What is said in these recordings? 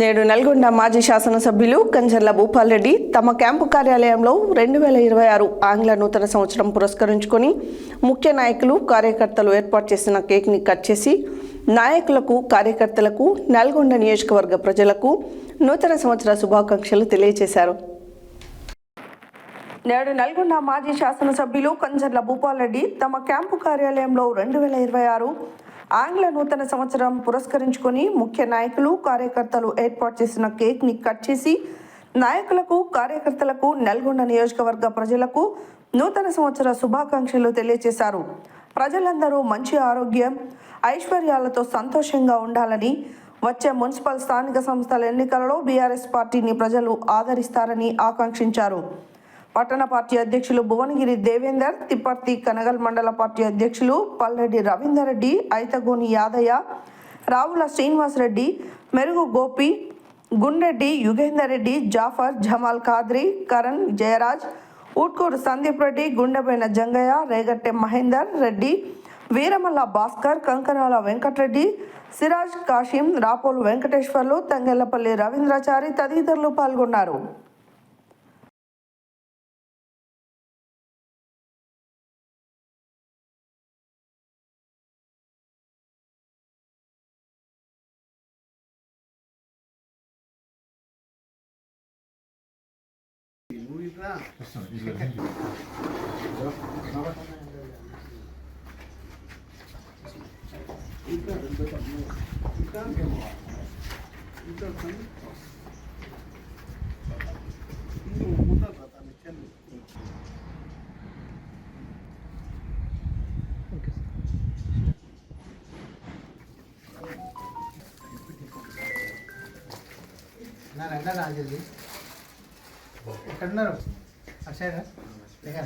నేడు నల్గొండ మాజీ శాసనసభ్యులు కంచర్ల భూపాల్ రెడ్డి తమ క్యాంపు కార్యాలయంలో రెండు వేల ఇరవై ఆరు ఆంగ్ల నూతన సంవత్సరం పురస్కరించుకొని ముఖ్య నాయకులు కార్యకర్తలు ఏర్పాటు చేసిన కేక్ని కట్ చేసి నాయకులకు కార్యకర్తలకు నల్గొండ నియోజకవర్గ ప్రజలకు నూతన సంవత్సర శుభాకాంక్షలు తెలియజేశారు. నేడు నల్గొండ మాజీ శాసనసభ్యులు కంచర్ల భూపాలరెడ్డి తమ క్యాంపు కార్యాలయంలో రెండు వేల ఇరవై ఆరు ఆంగ్ల నూతన సంవత్సరం పురస్కరించుకొని ముఖ్య నాయకులు కార్యకర్తలు ఏర్పాటు చేసిన కేక్ని కట్ చేసి నాయకులకు కార్యకర్తలకు నల్గొండ నియోజకవర్గ ప్రజలకు నూతన సంవత్సర శుభాకాంక్షలు తెలియజేశారు. ప్రజలందరూ మంచి ఆరోగ్యం ఐశ్వర్యాలతో సంతోషంగా ఉండాలని వచ్చే మున్సిపల్ స్థానిక సంస్థల ఎన్నికలలో బీఆర్ఎస్ పార్టీని ప్రజలు ఆదరిస్తారని ఆకాంక్షించారు. పట్టణ పార్టీ అధ్యక్షులు భువనగిరి దేవేందర్ తిప్పర్తి కనగల్ మండల పార్టీ అధ్యక్షులు పల్లెడ్డి రవీందర్ రెడ్డి ఐతగోని యాదయ్య రావుల శ్రీనివాస్ రెడ్డి మెరుగు గోపి గుండెడ్డి యుగేందర్ రెడ్డి జాఫర్ జమాల్ ఖాద్రి కరణ్ జయరాజ్ ఊట్కూరు సందీప్ రెడ్డి గుండెపైన జంగయ్య రేగట్టె మహేందర్ రెడ్డి వీరమల్ల భాస్కర్ కంకనాల వెంకటరెడ్డి సిరాజ్ కాషిం రాపోలు వెంకటేశ్వర్లు తంగెల్లపల్లి రవీంద్రాచారి తదితరులు పాల్గొన్నారు. 이거야. 됐어. 이거 해. 나나 나나 앉을래? ఎక్కడున్నారు అక్షయరా దగ్గర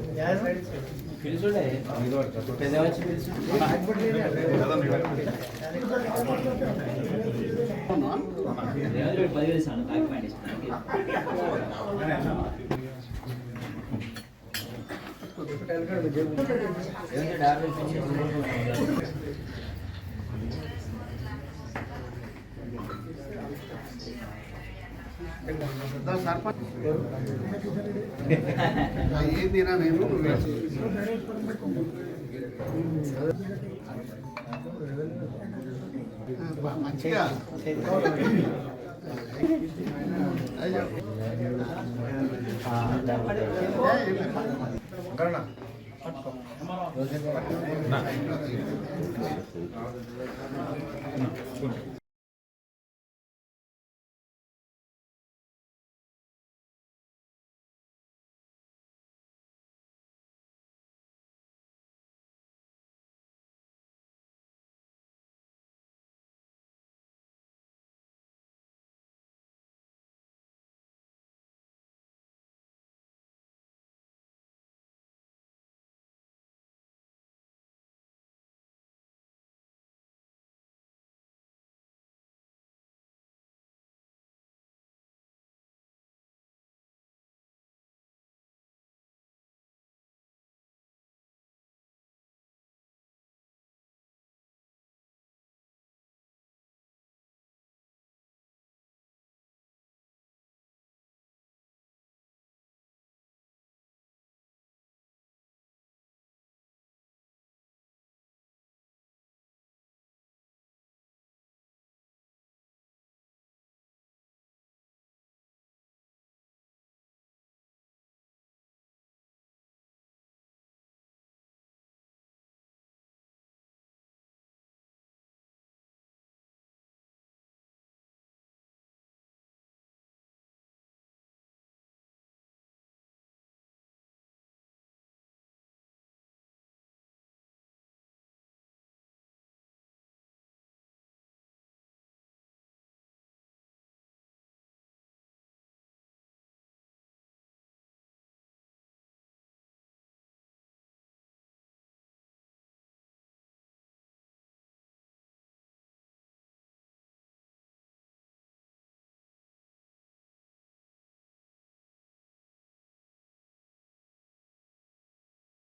మదర్ వాళ్ళది అదే కదా ఏందినా నేను మంచిగా అయ్యో